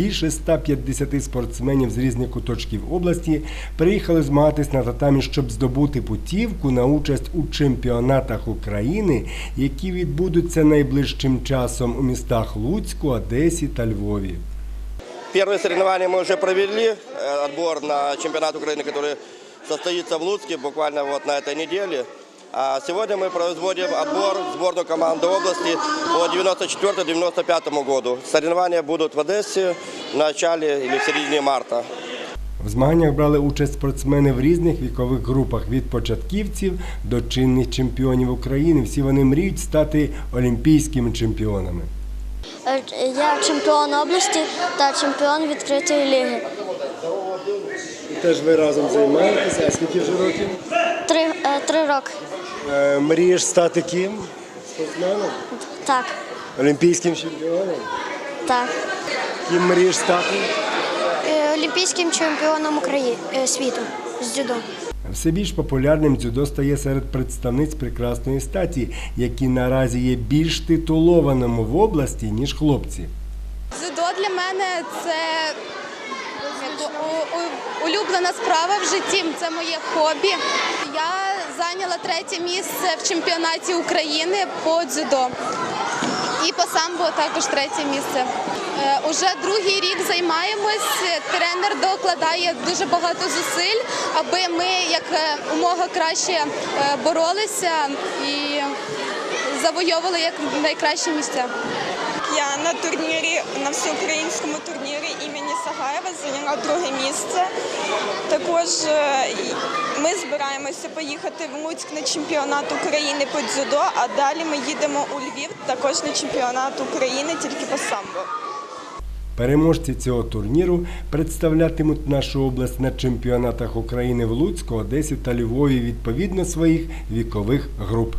більше 150 спортсменів з різних куточків області приїхали змагатись на татамі, щоб здобути путівку на участь у чемпіонатах України, які відбудуться найближчим часом у містах Луцьку, Одесі та Львові. Первые соревнования мы уже провели, э, отбор на чемпионат Украины, который состоится в Луцке буквально вот на этой неделе. А сегодня мы производим отбор в сборную команду области по 94-95 году. Соревнования будут в Одессе в начале или в середине марта. В змаганнях брали участь спортсмени в різних вікових групах від початківців до чинних чемпіонів України. Всі вони мріють стати олімпійськими чемпіонами. Е, Я чемпіон області та чемпіон відкритої ліги. Теж ви разом займаєтеся. А скільки вже років? Три, е, роки. Мрієш стати ким? Спортсменом? Так, Олімпійським чемпіоном? так. Ким мрієш стати? Е, Олімпійським чемпіоном України світу з дзюдо. Все більш популярним дзюдо стає серед представниць прекрасної статі, які наразі є більш титулованими в області, ніж хлопці. Дзюдо для мене це як у- у- улюблена справа в житті. Це моє хобі. Я зайняла третє місце в чемпіонаті України по дзюдо. І по самбо також третє місце. Е, Уже другий рік займаємось. Тренер докладає дуже багато зусиль, аби ми як е, умога краще е, боролися і завойовували як найкращі місця. Я на турнірі на всеукраїнському турнірі імені Сагаєва зайняла друге місце. Також е, ми збираємося поїхати в Луцьк на чемпіонат України по дзюдо, а далі ми їдемо у Львів також на чемпіонат України тільки по самбо. Переможці цього турніру представлятимуть нашу область на чемпіонатах України в Луцьку, Одесі та Львові відповідно своїх вікових груп.